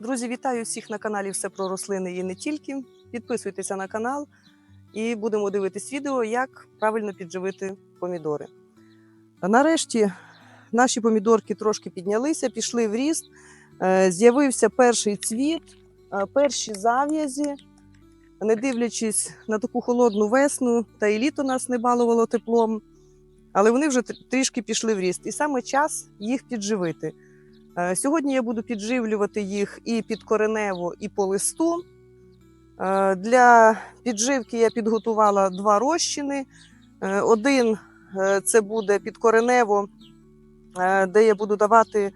Друзі, вітаю всіх на каналі Все про рослини і не тільки. Підписуйтеся на канал і будемо дивитись відео, як правильно підживити помідори. Нарешті наші помідорки трошки піднялися, пішли в ріст. Е, З'явився перший цвіт, е, перші зав'язі. Не дивлячись на таку холодну весну, та і літо нас не балувало теплом, але вони вже трішки пішли в ріст. І саме час їх підживити. Е, Сьогодні я буду підживлювати їх і під коренево, і по листу. Е, Для підживки я підготувала два розчини. Е, Один це буде під коренево, е, де я буду давати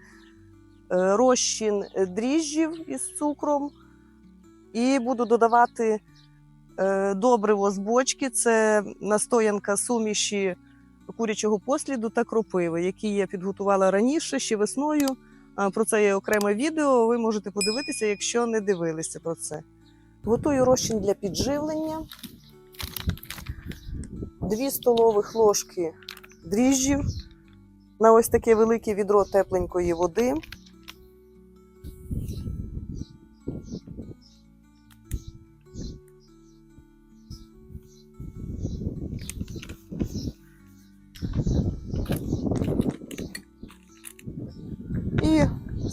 розчин дріжджів із цукром, і буду додавати добриво з бочки. Це настоянка суміші курячого посліду та кропиви, які я підготувала раніше ще весною. Про це є окреме відео. Ви можете подивитися, якщо не дивилися про це. Готую розчин для підживлення. 2 столових ложки дріжджів на ось таке велике відро тепленької води.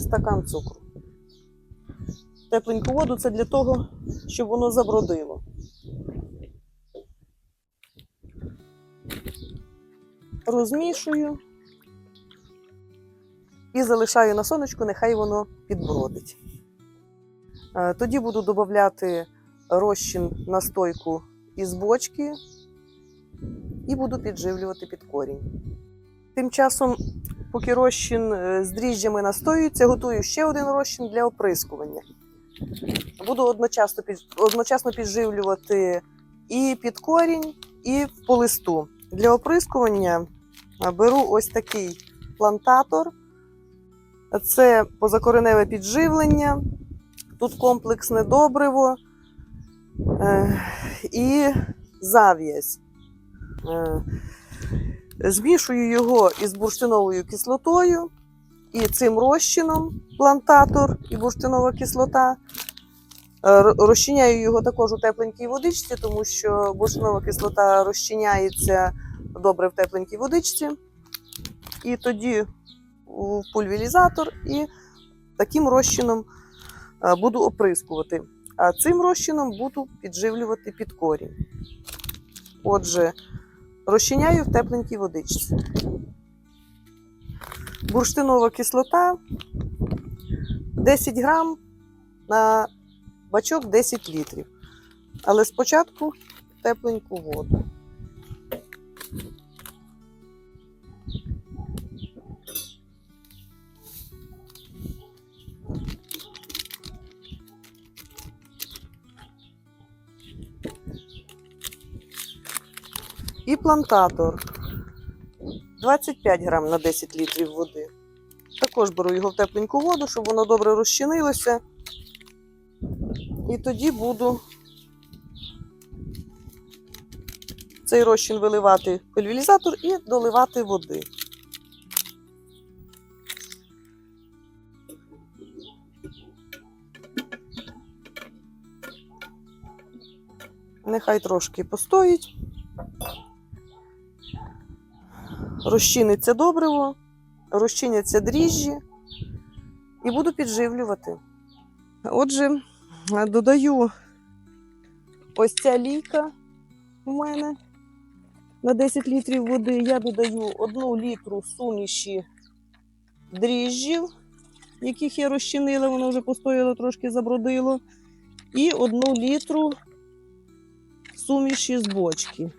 Стакан цукру. Тепленьку воду це для того, щоб воно забродило. Розмішую і залишаю на сонечку, нехай воно підбродить. Е, Тоді буду додати розчин настойку із бочки і буду підживлювати під корінь. Тим часом поки розчин е, з дріжджями настоюється, готую ще один розчин для оприскування. Буду одночасно, одночасно підживлювати і під корінь, і по листу. Для оприскування беру ось такий плантатор. Це позакореневе підживлення, тут комплексне добриво е, і зав'язь. Змішую його із бурштиновою кислотою і цим розчином плантатор і бурштинова кислота. Е, Розчиняю його також у тепленькій водичці, тому що бурштинова кислота розчиняється добре в тепленькій водичці. І тоді у пульверізатор і таким розчином е, буду оприскувати. А цим розчином буду підживлювати під корінь. Отже, розчиняю в тепленькій водичці. Бурштинова кислота 10 грам на бачок 10 літрів. Але спочатку тепленьку воду. І плантатор 25 грам на 10 літрів води. Також беру його в тепленьку воду, щоб воно добре розчинилося. І тоді буду цей розчин виливати в пульверізатор і доливати води. Нехай трошки постоїть. Розчиниться добриво, розчиняться дріжджі і буду підживлювати. Отже, додаю ось ця лійка у мене на 10 літрів води. Я додаю 1 літру суміші дріжджів, яких я розчинила, воно вже постояло, трошки забродило. І 1 літру суміші з бочки.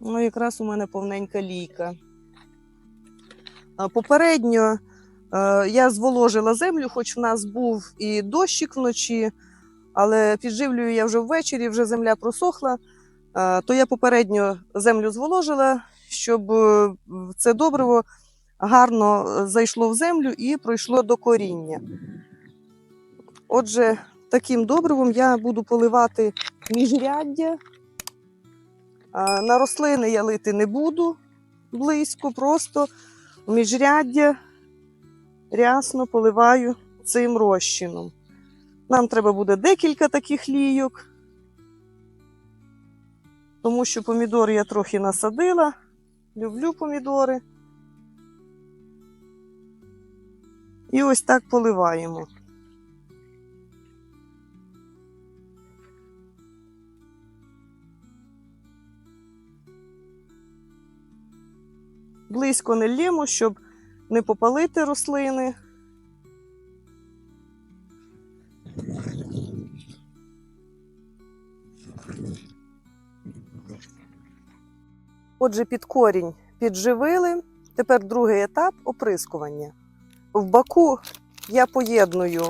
Ну, якраз у мене повненька лійка. Попередньо е, я зволожила землю, хоч в нас був і дощик вночі, але підживлюю я вже ввечері, вже земля просохла. То я попередньо землю зволожила, щоб е, це добриво гарно зайшло в землю і пройшло до коріння. Отже, таким добривом я буду поливати міжряддя. На рослини я лити не буду близько, просто в міжряддя рясно поливаю цим розчином. Нам треба буде декілька таких лійок, тому що помідори я трохи насадила. Люблю помідори. І ось так поливаємо. Близько не лємо, щоб не попалити рослини. Отже, під корінь підживили. Тепер другий етап оприскування. В баку я поєдную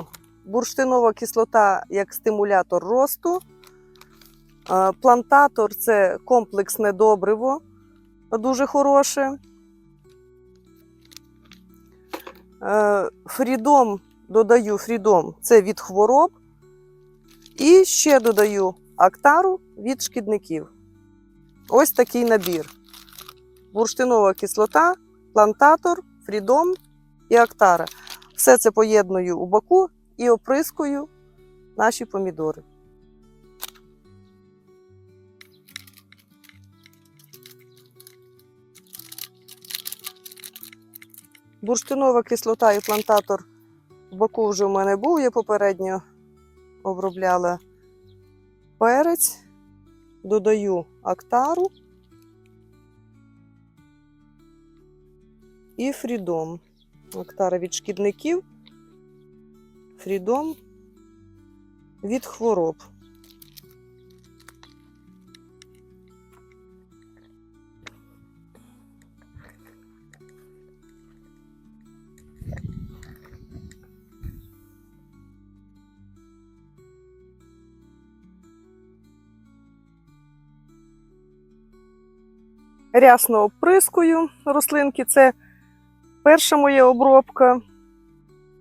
бурштинова кислота як стимулятор росту. Е, Плантатор це комплексне добриво, дуже хороше. Фрідом додаю фрідом це від хвороб. І ще додаю актару від шкідників. Ось такий набір: бурштинова кислота, плантатор, фрідом і актара. Все це поєдную у баку і оприскую наші помідори. Бурштинова кислота і плантатор в боку вже в мене був, я попередньо обробляла перець, додаю актару і фрідом. Актара від шкідників, фрідом від хвороб. Рясно оприскую рослинки. Це перша моя обробка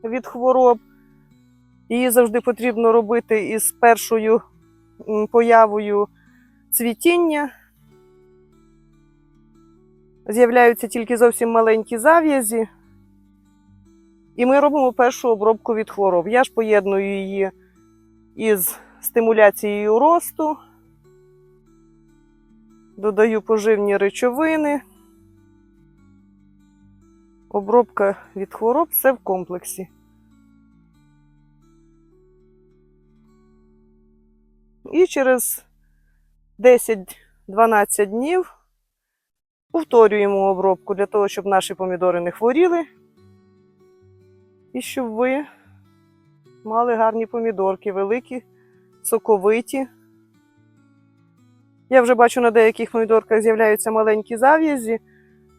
від хвороб. Її завжди потрібно робити із першою появою цвітіння. З'являються тільки зовсім маленькі зав'язі. І ми робимо першу обробку від хвороб. Я ж поєдную її із стимуляцією росту, додаю поживні речовини. Обробка від хвороб все в комплексі. І через 10-12 днів повторюємо обробку для того, щоб наші помідори не хворіли. І щоб ви мали гарні помідорки, великі, соковиті. Я вже бачу на деяких помідорках з'являються маленькі зав'язі,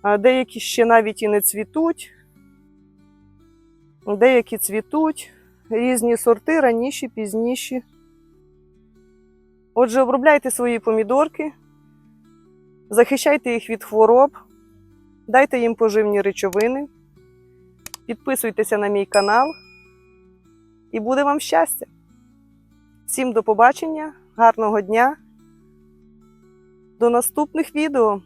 а деякі ще навіть і не цвітуть. Деякі цвітуть, різні сорти, раніші, пізніші. Отже, обробляйте свої помідорки, захищайте їх від хвороб, дайте їм поживні речовини, підписуйтеся на мій канал і буде вам щастя. Всім до побачення, гарного дня, до наступних відео!